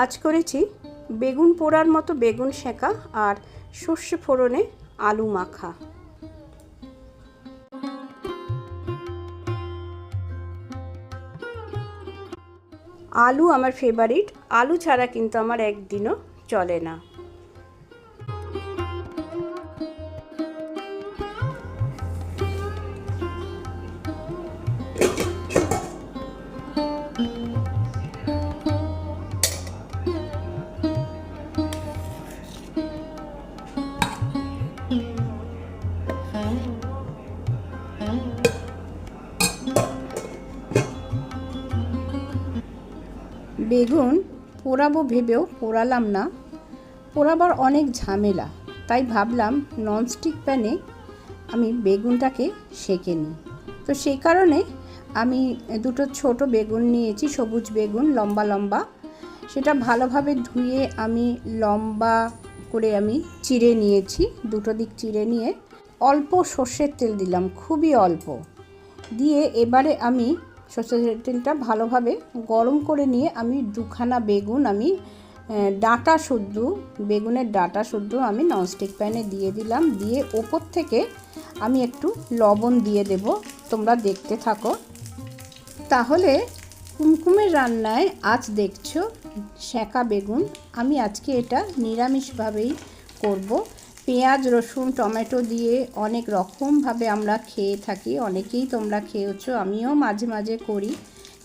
আজ করেছি বেগুন পোড়ার মতো বেগুন শেঁকা আর সর্ষে ফোড়নে আলু মাখা। আলু আমার ফেভারিট আলু ছাড়া কিন্তু আমার একদিনও চলে না। বেগুন পোড়াবো ভেবেও পোড়ালাম না। পোড়াবার অনেক ঝামেলা, তাই ভাবলাম ননস্টিক প্যানে আমি বেগুনটাকে সেঁকে নিই। তো সেই কারণে আমি দুটো ছোট বেগুন নিয়েছি, সবুজ বেগুন, লম্বা লম্বা। সেটা ভালোভাবে ধুয়ে আমি লম্বা করে আমি চিড়ে নিয়েছি, দুটো দিক চিড়ে নিয়ে। অল্প সর্ষের তেল দিলাম, খুবই অল্প। দিয়ে এবারে আমি সর্ষের তেলটা ভালোভাবে গরম করে নিয়ে আমি দুখানা বেগুন, আমি ডাঁটা শুদ্ধ, বেগুনের ডাঁটা শুদ্ধ আমি ননস্টিক প্যানে দিয়ে দিলাম। দিয়ে ওপর থেকে আমি একটু লবণ দিয়ে দেব, তোমরা দেখতে থাকো। তাহলে কুমকুমের রান্নায় আজ দেখছ সেঁকা বেগুন। আমি আজকে এটা নিরামিষভাবেই করব। পেঁয়াজ, রসুন, টমেটো দিয়ে অনেক রকমভাবে আমরা খেয়ে থাকি। অনেকেই তোমরা খেয়েছো আমিও মাঝে মাঝে করি।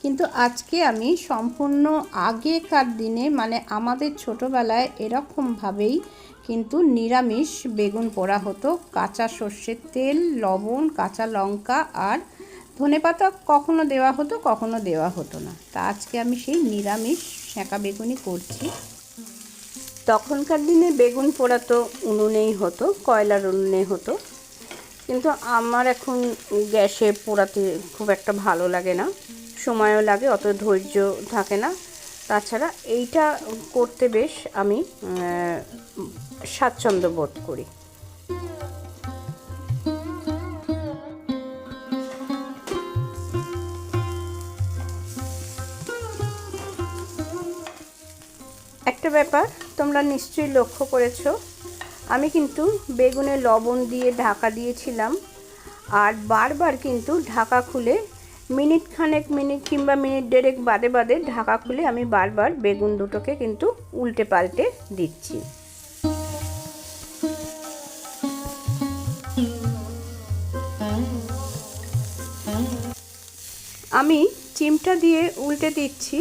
কিন্তু আজকে আমি সম্পূর্ণ আগেকার দিনে মানে আমাদের ছোটোবেলায় এরকমভাবেই কিন্তু নিরামিষ বেগুন পোড়া হতো। কাঁচা সর্ষের তেল, লবণ, কাঁচা লঙ্কা আর ধনেপাতা কখনো দেওয়া হতো, কখনো দেওয়া হতো না। তা আজকে আমি সেই নিরামিষ সেঁকা বেগুনই করছি। তখনকার দিনে বেগুন পোড়া তো উনুনেই হতো, কয়লার উনুনে হতো। কিন্তু আমার এখন গ্যাসে পোড়াতে খুব একটা ভালো লাগে না, সময়ও লাগে, অত ধৈর্য থাকে না। তাছাড়া এইটা করতে বেশ আমি স্বাচ্ছন্দ্য বোধ করি। একটা ব্যাপার তোমরা নিশ্চয়ই লক্ষ্য করেছ, আমি কিন্তু বেগুনে লবণ দিয়ে ঢাকা দিয়েছিলাম আর বারবার কিন্তু ঢাকা খুলে মিনিট খানেক মিনিট কিংবা মিনিট দেড়েক বাদে বাদে ঢাকা খুলে আমি বারবার বেগুন দুটোকে কিন্তু উল্টে পাল্টে দিচ্ছি। আমি চিমটা দিয়ে উল্টে দিচ্ছি।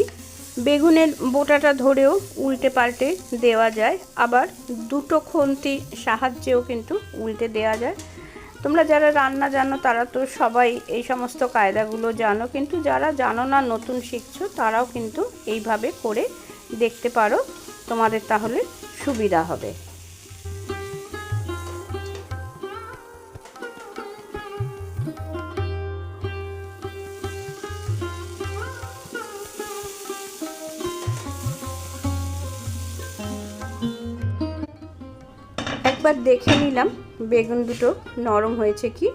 বেগুনের বোটাটা ধরেও উল্টে পাল্টে দেওয়া যায়। আবার দুটো খন্তি সাহায্যেও কিন্তু উল্টে দেওয়া যায়। তোমরা যারা রান্না জানো, তারা তো সবাই এই সমস্ত কায়দাগুলো জানো। কিন্তু যারা জানো না, নতুন শিখছো, তারাও কিন্তু এইভাবে করে দেখতে পারো। তোমাদের তাহলে সুবিধা হবে। একবার দেখে নিলাম, বেগুন দুটো নরম হয়েছে কি?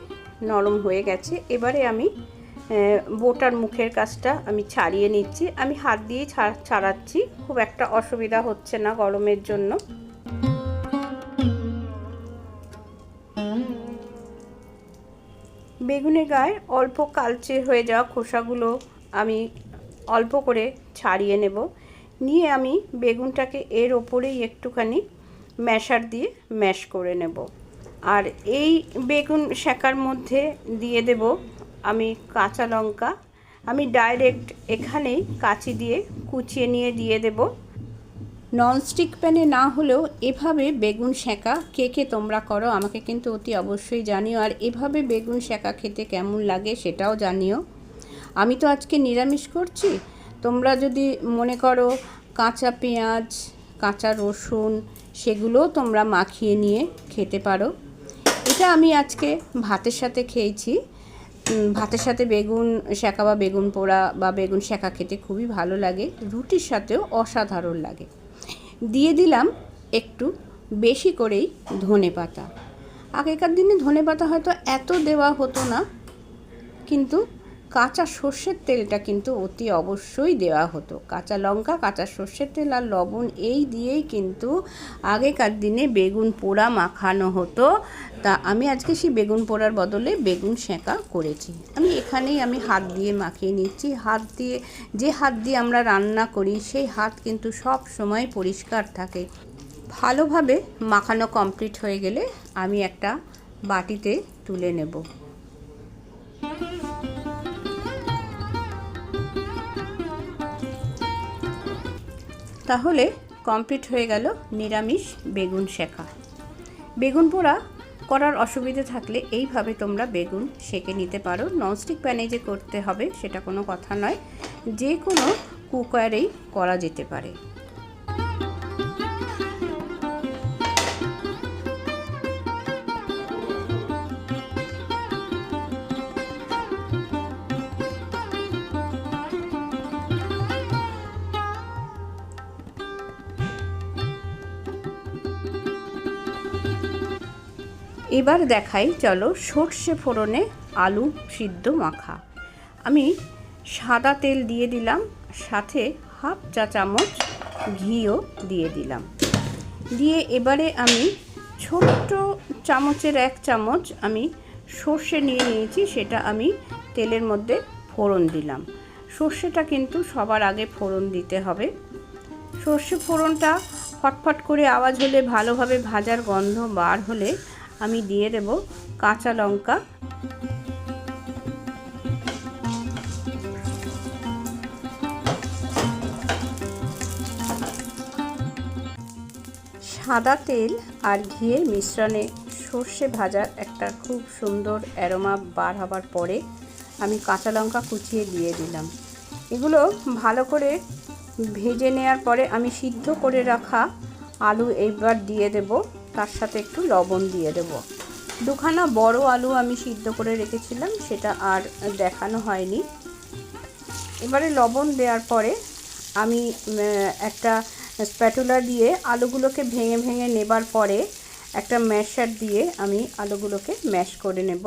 নরম হয়ে গেছে। এবারে আমি বোটার মুখের কাজটা আমি ছাড়িয়ে নিচ্ছি। আমি হাত দিয়ে ছাড়াচ্ছি, খুব একটা অসুবিধা হচ্ছে না গরমের জন্য। বেগুনের গায়ে অল্প কালচে হয়ে যাওয়া খোসাগুলো আমি অল্প করে ছাড়িয়ে নেব। নিয়ে আমি বেগুনটাকে এর ওপরেই একটুখানি ম্যাশার দিয়ে ম্যাশ করে নেব। আর এই বেগুন শেকার মধ্যে দিয়ে দেব আমি কাঁচা লঙ্কা। আমি ডাইরেক্ট এখানেই কাঁচি দিয়ে কুচিয়ে নিয়ে দিয়ে দেব। ননস্টিক প্যানে না হলেও এভাবে বেগুন সেঁকা কে কে তোমরা করো আমাকে কিন্তু অতি অবশ্যই জানিও। আর এভাবে বেগুন সেঁকা খেতে কেমন লাগে সেটাও জানিও। আমি তো আজকে নিরামিষ করছি। তোমরা যদি মনে করো কাঁচা পেঁয়াজ, কাঁচা রসুন সেগুলোও তোমরা মাখিয়ে নিয়ে খেতে পারো। এটা আমি আজকে ভাতের সাথে খেয়েছি। ভাতের সাথে বেগুন শেঁকা বা বেগুন পোড়া বা বেগুন শেঁকা খেতে খুবই ভালো লাগে। রুটির সাথেও অসাধারণ লাগে। দিয়ে দিলাম একটু বেশি করেই ধনে পাতা। আগেকার দিনে ধনে পাতা হয়তো এত দেওয়া হতো না, কিন্তু কাঁচা সর্ষের তেলটা কিন্তু অতি অবশ্যই দেওয়া হতো। কাঁচা লঙ্কা, কাঁচা সর্ষের তেল আর লবণ এই দিয়েই কিন্তু আগেকার দিনে বেগুন পোড়া মাখানো হতো। তা আমি আজকে সেই বেগুন পোড়ার বদলে বেগুন সেঁকা করেছি। আমি এখানেই আমি হাত দিয়ে মাখিয়ে নিচ্ছি। হাত দিয়ে, যে হাত দিয়ে আমরা রান্না করি, সেই হাত কিন্তু সব সময় পরিষ্কার থাকে। ভালোভাবে মাখানো কমপ্লিট হয়ে গেলে আমি একটা বাটিতে তুলে নেব। তাহলে কমপ্লিট হয়ে গেল নিরামিষ বেগুন শেখা। বেগুন পোড়া করার অসুবিধে থাকলে এইভাবে তোমরা বেগুন সেকে নিতে পারো। ননস্টিক প্যানে যে করতে হবে সেটা কোনো কথা নয়। যে কোনো কুকারেই করা যেতে পারে। এবার দেখাই, চলো সর্ষে ফোড়নে আলু সিদ্ধ মাখা। আমি সাদা তেল দিয়ে দিলাম, সাথে হাফ চা চামচ ঘিও দিয়ে দিলাম। দিয়ে এবারে আমি ছোট্ট চামচের এক চামচ আমি সর্ষে নিয়ে নিয়েছি, সেটা আমি তেলের মধ্যে ফোড়ন দিলাম। সর্ষেটা কিন্তু সবার আগে ফোড়ন দিতে হবে। সর্ষে ফোড়নটা ফটফট করে আওয়াজ হলে, ভালোভাবে ভাজার গন্ধ বার হলে আমি দিয়ে দেব কাঁচা লঙ্কা। সাদা তেল আর ঘিয়ের মিশ্রণে সর্ষে ভাজার একটা খুব সুন্দর অ্যারোমা বার হবার পরে আমি কাঁচা লঙ্কা কুচিয়ে দিয়ে দিলাম। এগুলো ভালো করে ভেজে নেওয়ার পরে আমি সিদ্ধ করে রাখা আলু এইবার দিয়ে দেব। তার সাথে একটু লবণ দিয়ে দেব। দুখানা বড় আলু আমি সিদ্ধ করে রেখেছিলাম, সেটা আর দেখানো হয়নি। এবারে লবণ দেওয়ার পরে আমি একটা স্প্যাটুলা দিয়ে আলুগুলোকে ভেঙে ভেঙে নেবার পরে একটা ম্যাশার দিয়ে আমি আলুগুলোকে ম্যাশ করে নেব।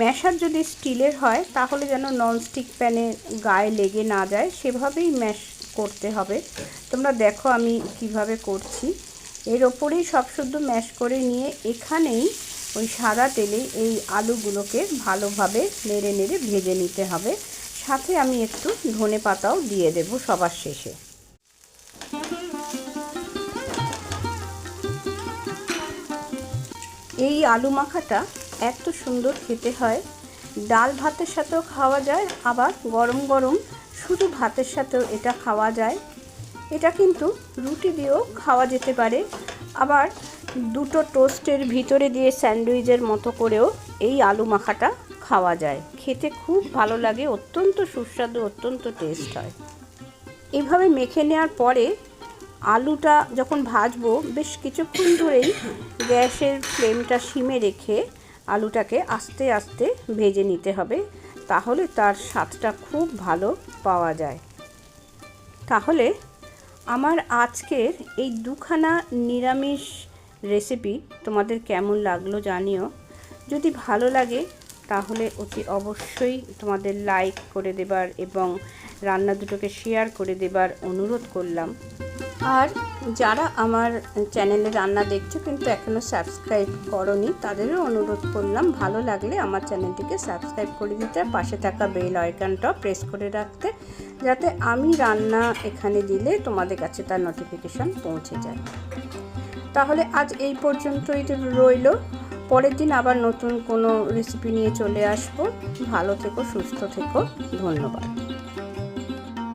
ম্যাশার যদি স্টিলের হয়, তাহলে যেন ননস্টিক প্যানে গায়ে লেগে না যায়, সেভাবেই ম্যাশ করতে হবে। তোমরা দেখো আমি কীভাবে করছি। এর ওপরেই সব শুদ্ধ ম্যাশ করে নিয়ে এখানেই ওই সাদা তেলে এই আলুগুলোকে ভালোভাবে নেড়ে নেড়ে ভেজে নিতে হবে। সাথে আমি একটু ধনে পাতাও দিয়ে দেব সবার শেষে। এই আলু মাখাটা এত সুন্দর খেতে হয়। ডাল ভাতের সাথেও খাওয়া যায়, আবার গরম গরম শুধু ভাতের সাথেও এটা খাওয়া যায়। এটা কিন্তু রুটি দিয়েও খাওয়া যেতে পারে। আবার দুটো টোস্টের ভিতরে দিয়ে স্যান্ডউইচের মতো করেও এই আলু মাখাটা খাওয়া যায়। খেতে খুব ভালো লাগে, অত্যন্ত সুস্বাদু, অত্যন্ত টেস্ট হয়। এভাবে মেখে নেওয়ার পরে আলুটা যখন ভাজবো, বেশ কিছুক্ষণ ধরেই গ্যাসের ফ্লেমটা সিমে রেখে আলুটাকে আস্তে আস্তে ভেজে নিতে হবে, তাহলে তার স্বাদটা খুব ভালো পাওয়া যায়। তাহলে আমার আজকের এই দুখানা নিরামিষ রেসিপি তোমাদের কেমন লাগল জানিও। যদি ভালো লাগে, তাহলে অতি অবশ্যই তোমাদের লাইক করে দেবার এবং রান্না দুটোকে শেয়ার করে দেবার অনুরোধ করলাম। আর যারা আমার চ্যানেলে রান্না দেখছ কিন্তু এখনও সাবস্ক্রাইব করনি, তাদেরও অনুরোধ করলাম, ভালো লাগলে আমার চ্যানেলটিকে সাবস্ক্রাইব করে দিতে পাশে থাকা বেল আইকনটা প্রেস করে রাখতে, যাতে আমি রান্না এখানে দিলে তোমাদের কাছে তার নোটিফিকেশান পৌঁছে যায়। তাহলে আজ এই পর্যন্তই রইল। পরের দিন আবার নতুন কোনো রেসিপি নিয়ে চলে আসব। ভালো থেকো, সুস্থ থেকো। ধন্যবাদ।